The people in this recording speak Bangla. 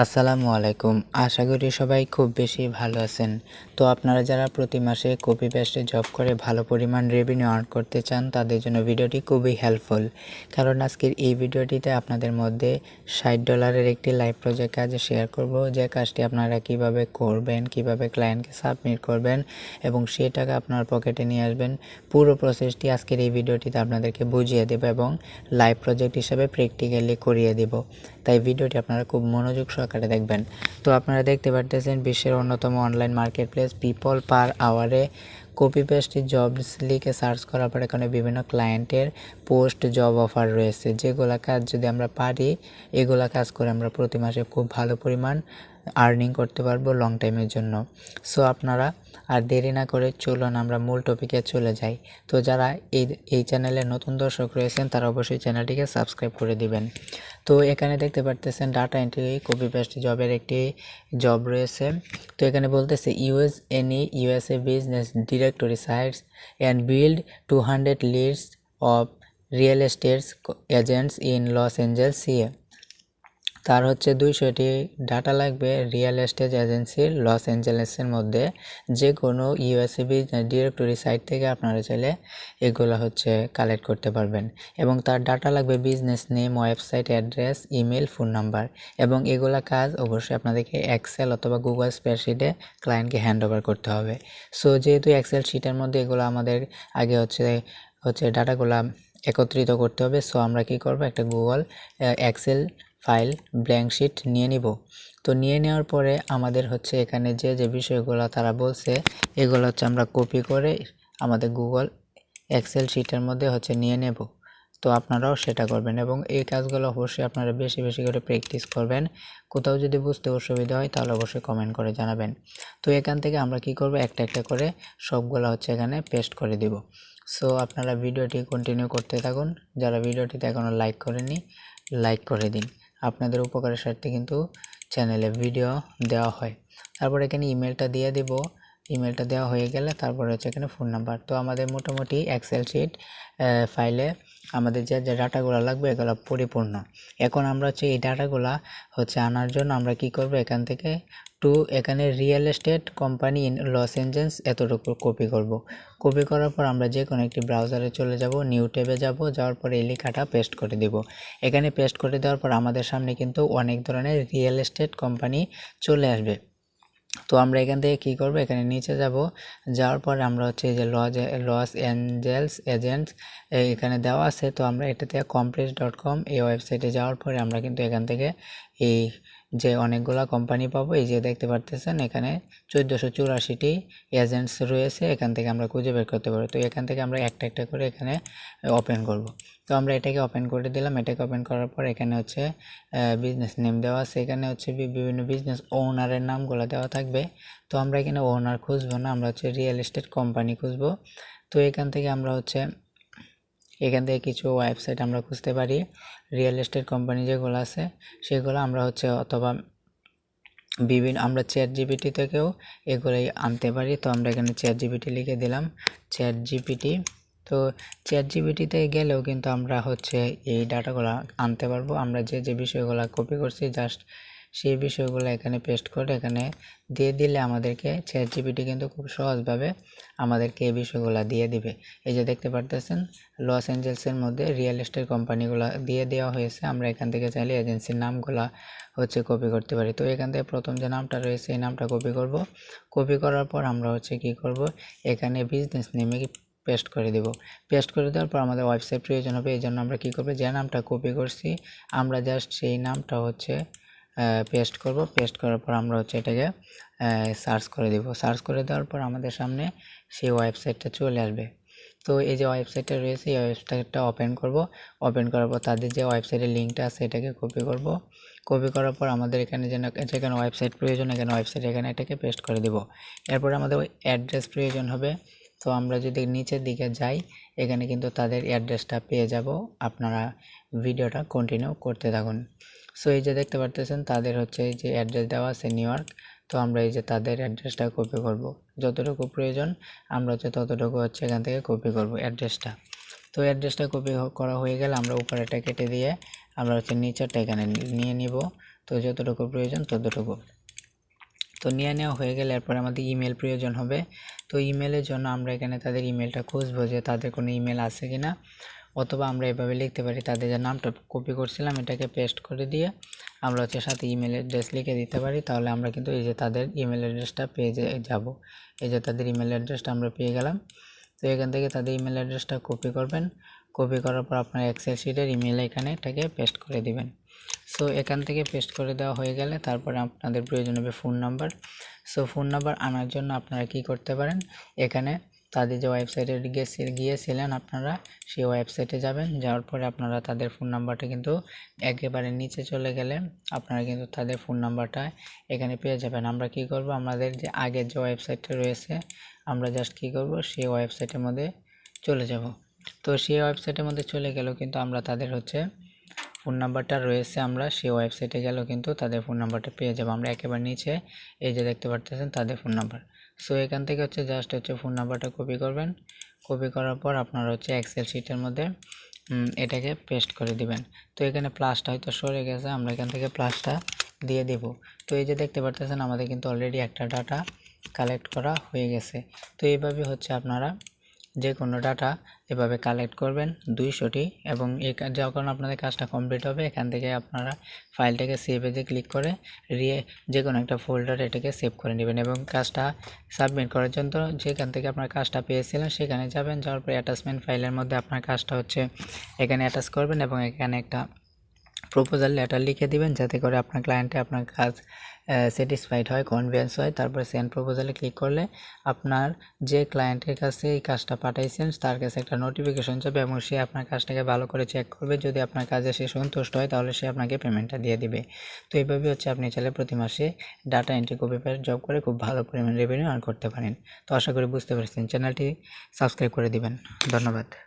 আসসালামু আলাইকুম। আশা করি সবাই খুব বেশি ভালো আছেন। তো আপনারা যারা প্রতি মাসে কপি পেস্টে জব করে ভালো পরিমাণ রেভিনিউ আর্ন করতে চান, তাদের জন্য ভিডিওটি খুবই হেল্পফুল কারণ আজকের এই ভিডিওটিতে আপনাদের মধ্যে ষাট ডলারের একটি লাইভ প্রজেক্ট কাজ শেয়ার করব, যে কাজটি আপনারা কীভাবে করবেন, কীভাবে ক্লায়েন্টকে সাবমিট করবেন এবং সেই টাকা আপনার পকেটে নিয়ে আসবেন, পুরো প্রসেসটি আজকের এই ভিডিওটিতে আপনাদেরকে বুঝিয়ে দেব এবং লাইভ প্রজেক্ট হিসাবে প্র্যাকটিক্যালি করিয়ে দেব। তাই ভিডিওটি আপনারা খুব মনোযোগ সহকারে দেখবেন। তো আপনারা দেখতে পারতেছেন বিশ্বের অন্যতম online market place people per আওয়ারে copy paste jobs লিখে সার্চ করার পর এখানে বিভিন্ন ক্লায়েন্টের পোস্ট জব অফার রয়েছে। যেগুলা কাজ যদি আমরা পারি, এগুলা কাজ করে আমরা প্রতি মাসে খুব ভালো পরিমাণ আর্নিং করতে পারব লং টাইমের জন্য। সো আপনারা আর দেরি না করে চলুন, আমরা মূল টপিকে চলে যাই। তো যারা এই এই চ্যানেলে নতুন দর্শক রয়েছেন, তারা অবশ্যই চ্যানেলটিকে সাবস্ক্রাইব করে দিবেন। তো এখানে দেখতে পারতেছেন ডাটা এন্ট্রি কপি পেস্ট জবের একটি জব রয়েছে। তো এখানে বলতেছে US any USA business directory sites and build two hundred leads of real estates agents in Los Angeles CA তার হচ্ছে দুইশোটি ডাটা লাগবে রিয়েল এস্টেট এজেন্সির লস অ্যাঞ্জেলেসের মধ্যে। যে কোনো ইউএসএ বিজনেস ডিরেক্টরি সাইট থেকে আপনারা চাইলে এগুলো হচ্ছে কালেক্ট করতে পারবেন। এবং তার ডাটা লাগবে business name, website address, email, phone number. এবং এগুলা কাজ অবশ্যই আপনাদেরকে এক্সেল অথবা গুগল স্প্রেডশিটে ক্লায়েন্টকে হ্যান্ড ওভার করতে হবে। সো যেহেতু এক্সেল শিটের মধ্যে এগুলো আমাদের আগে হচ্ছে হচ্ছে ডাটাগুলা একত্রিত করতে হবে সো আমরা কি করব? একটা Google Excel file, blank sheet নিয়ে নিব। তো নিয়ে নেওয়ার পরে আমাদের হচ্ছে এখানে যে যে বিষয়গুলো তারা বলছে, এগুলো হচ্ছে আমরা কপি করে আমাদের গুগল এক্সেল শিটের মধ্যে হচ্ছে নিয়ে নেব। তো আপনারাও সেটা করবেন এবং এই কাজগুলো অবশ্যই আপনারা বেশি বেশি করে প্র্যাকটিস করবেন। কোথাও যদি বুঝতে অসুবিধা হয় তাহলে অবশ্যই কমেন্ট করে জানাবেন। তো এখান থেকে আমরা কি করব? একটা একটা করে সবগুলো হচ্ছে এখানে পেস্ট করে দিব। সো আপনারা ভিডিওটি কন্টিনিউ করতে থাকুন। যারা ভিডিওটিতে এখনও লাইক করেনি লাইক করে দিন। আপনাদের উপকারের স্বার্থে কিন্তু চ্যানেলে ভিডিও দেওয়া হয়। তারপর এখানে ইমেলটা দিয়ে দেব। ইমেলটা দেওয়া হয়ে গেলে তারপরে হচ্ছে এখানে ফোন নাম্বার তো আমাদের মোটামুটি এক্সেল শিট ফাইলে আমাদের যে যে ডাটাগুলো লাগবে এগুলো পরিপূর্ণ। এখন আমরা হচ্ছে এই ডাটাগুলা হচ্ছে আনার জন্য আমরা কি করব এখান থেকে টু এখানে real estate company in Los Angeles এতটুকু কপি করব। কপি করার পর আমরা যে কোনো একটি ব্রাউজারে চলে যাব নিউ ট্যাবে যাব, যাওয়ার পর এই লেখাটা পেস্ট করে দেব। এখানে পেস্ট করে দেওয়ার পর আমাদের সামনে কিন্তু অনেক ধরনের রিয়েল এস্টেট কোম্পানি চলে আসবে। তো আমরা এখান থেকে কী করব? এখানে নিচে যাব। যাওয়ার পর আমরা হচ্ছে যে লজ লস অ্যাঞ্জেলস এজেন্টস এখানে দেওয়া আছে। তো আমরা এটাতে কমপ্লেক্স ডট কম এই ওয়েবসাইটে যাওয়ার পরে আমরা কিন্তু এখান থেকে এই যে অনেকগুলা কোম্পানি পাবো, এই যে দেখতে পারতেছেন, এখানে চোদ্দোশো চুরাশিটি এজেন্টস রয়েছে, এখান থেকে আমরা খুঁজে বের করতে পারব। তো এখান থেকে আমরা একটা একটা করে এখানে ওপেন করব। তো আমরা এটাকে ওপেন করে দিলাম। এটাকে ওপেন করার পর এখানে হচ্ছে বিজনেস নেম দেওয়া আছে। এখানে হচ্ছে বিভিন্ন বিজনেস ওনারের নামগুলো দেওয়া থাকবে। তো আমরা এখানে ওনার খুঁজবো না, আমরা হচ্ছে রিয়েল এস্টেট কোম্পানি খুঁজবো। তো এখান থেকে আমরা হচ্ছে এখান থেকে কিছু ওয়েবসাইট আমরা খুঁজতে পারি। রিয়েল এস্টেট কোম্পানি যেগুলো আছে, সেগুলো আমরা হচ্ছে অথবা বিভিন্ন, আমরা চ্যাট জিপিটি থেকেও এগুলোই আনতে পারি। তো আমরা এখানে চ্যাট জিপিটি লিখে দিলাম চ্যাট জিপিটি তো চ্যাট জিপিটিতে গেলেও কিন্তু আমরা হচ্ছে এই ডাটাগুলো আনতে পারব। আমরা যে যে বিষয়গুলো কপি করছি জাস্ট সেই বিষয়গুলো এখানে পেস্ট করে এখানে দিয়ে দিলে আমাদেরকে চ্যাট জিপিটি কিন্তু খুব সহজভাবে আমাদেরকে এই বিষয়গুলো দিয়ে দিবে। এই যে দেখতে পারতেছেন লস অ্যাঞ্জেলসের মধ্যে রিয়েল এস্টেট কোম্পানিগুলো দিয়ে দেওয়া হয়েছে। আমরা এখান থেকে চাইলে এজেন্সির নামগুলো হচ্ছে কপি করতে পারি। তো এখান থেকে প্রথম যে নামটা রয়েছে, এই নামটা কপি করব। কপি করার পর আমরা হচ্ছে কি করব? এখানে বিজনেস নেমে পেস্ট করে দেব। পেস্ট করে দেওয়ার পর আমাদের ওয়েবসাইট প্রয়োজন হবে। এই জন্য আমরা কী করব? যে নামটা কপি করছি, আমরা জাস্ট সেই নামটা হচ্ছে পেস্ট করব। পেস্ট করার পর আমরা হচ্ছে এটাকে সার্চ করে দেব। সার্চ করে দেওয়ার পর আমাদের সামনে সেই ওয়েবসাইটটা চলে আসবে। তো এই যে ওয়েবসাইটটা রয়েছে, এই ওয়েবসাইটটা ওপেন করব। ওপেন করার পর তাদের যে ওয়েবসাইটের লিঙ্কটা আছে, এটাকে কপি করব। কপি করার পর আমাদের এখানে যেন, যেখানে ওয়েবসাইট প্রয়োজন, এখানে ওয়েবসাইট এখানে এটাকে পেস্ট করে দেব। এরপরে আমাদের ওই অ্যাড্রেস প্রয়োজন হবে। তো আমরা যদি নিচের দিকে যাই, এখানে কিন্তু তাদের অ্যাড্রেসটা পেয়ে যাব। আপনারা ভিডিওটা কন্টিনিউ করতে থাকুন। সো এই যে দেখতে পারতেছেন, তাদের হচ্ছে এই যে অ্যাড্রেস দেওয়া আছে নিউ ইয়র্ক তো আমরা এই যে তাদের অ্যাড্রেসটা কপি করব। যতটুকু প্রয়োজন, আমরা হচ্ছে ততটুকু হচ্ছে এখান থেকে কপি করব অ্যাড্রেসটা তো অ্যাড্রেসটা কপি করা হয়ে গেলে আমরা উপরেটা কেটে দিয়ে আমরা হচ্ছে নিচেরটা এখানে নিয়ে নিব। তো যতটুকু প্রয়োজন ততটুকু। তো নিয়ে নেওয়া হয়ে গেলে এরপর আমাদের ইমেল প্রয়োজন হবে। তো ইমেলের জন্য আমরা এখানে তাদের ইমেলটা খুঁজবো যে তাদের কোনো ইমেল আছে কি না অথবা আমরা এভাবে লিখতে পারি, তাদের যে নামটা কপি করছিলাম, এটাকে পেস্ট করে দিয়ে আমরা হচ্ছে সাথে ইমেল অ্যাড্রেস লিখে দিতে পারি, তাহলে আমরা কিন্তু এই যে তাদের ইমেল অ্যাড্রেসটা পেয়ে যাব। এই যে তাদের ইমেল অ্যাড্রেসটা আমরা পেয়ে গেলাম। তো এখান থেকে তাদের ইমেল অ্যাড্রেসটা কপি করবেন। কপি করার পর আপনার এক্সেল শিটের ইমেল এখানে এটাকে পেস্ট করে দিবেন। সো এখান থেকে পেস্ট করে দেওয়া হয়ে গেলে তারপরে আপনাদের প্রয়োজন হবে phone number so phone number আনার জন্য আপনারা কি করতে পারেন? এখানে তাদের যে ওয়েবসাইটে গিয়েছিলেন আপনারা, সেই ওয়েবসাইটে যাবেন। যাওয়ার পরে আপনারা তাদের ফোন নাম্বারটা কিন্তু একেবারে নিচে চলে গেলে আপনারা কিন্তু তাদের ফোন নাম্বারটা এখানে পেয়ে যাবেন। আমরা কি করব? আমাদের যে আগের যে ওয়েবসাইটটা রয়েছে, আমরা জাস্ট কি করব? সেই ওয়েবসাইটের মধ্যে চলে যাব। তো সেই ওয়েবসাইটের মধ্যে চলে গেলেও কিন্তু আমরা তাদের হচ্ছে ফোন নাম্বারটা রয়েছে আমরা, সেই ওয়েবসাইটে গেলেও কিন্তু তাদের ফোন নাম্বারটা পেয়ে যাব। আমরা একেবারে নিচে এই যে দেখতে পারতেছেন তাদের ফোন নাম্বার সো এখান থেকে হচ্ছে জাস্ট হচ্ছে ফোন নাম্বারটা কপি করবেন। কপি করার পর আপনারা হচ্ছে এক্সেল শিটের মধ্যে এটাকে পেস্ট করে দিবেন। তো এখানে প্লাসটা হয়তো সরে গেছে, আমরা এখান থেকে প্লাসটা দিয়ে দেব। তো এই যে দেখতে পারতেছেন, আমাদের কিন্তু অলরেডি একটা ডাটা কালেক্ট করা হয়ে গেছে। তো এইভাবে হচ্ছে আপনারা যে কোনো ডাটা এভাবে কালেক্ট করবেন দুইশোটি এবং এই যখন আপনাদের কাজটা কমপ্লিট হবে, এখান থেকে আপনারা ফাইলটাকে সেভ এজে ক্লিক করে রিয়ে যে কোনো একটা ফোল্ডার এটাকে সেভ করে নেবেন এবং কাজটা সাবমিট করার জন্য যেখান থেকে আপনার কাজটা পেয়েছিলেন সেখানে যাবেন, যাওয়ার পরে অ্যাটাচমেন্ট ফাইলের মধ্যে আপনার কাজটা হচ্ছে এখানে অ্যাটাচ করবেন এবং এখানে একটা প্রপোজাল লেটার লিখে দিবেন যাতে করে আপনার ক্লায়েন্টে আপনার কাজ স্যাটিসফাইড হয় কনভিন্স হয়। তারপরে সেন্ড প্রপোজালে ক্লিক করলে আপনার যে ক্লায়েন্টের কাছে এই কাজটা পাঠাইছেন, তার কাছে একটা নোটিফিকেশন যাবে এবং সে আপনার কাজটাকে ভালো করে চেক করবে। যদি আপনার কাজে সে সন্তুষ্ট হয়, তাহলে সে আপনাকে পেমেন্টটা দিয়ে দিবে। তো এইভাবে হচ্ছে আপনি চাইলে প্রতি মাসে ডাটা এন্ট্রি কপি জব করে খুব ভালো পরিমাণ রেভিনিউ আর্ন করতে পারেন। তো আশা করি বুঝতে পারছেন। চ্যানেলটি সাবস্ক্রাইব করে দিবেন। ধন্যবাদ।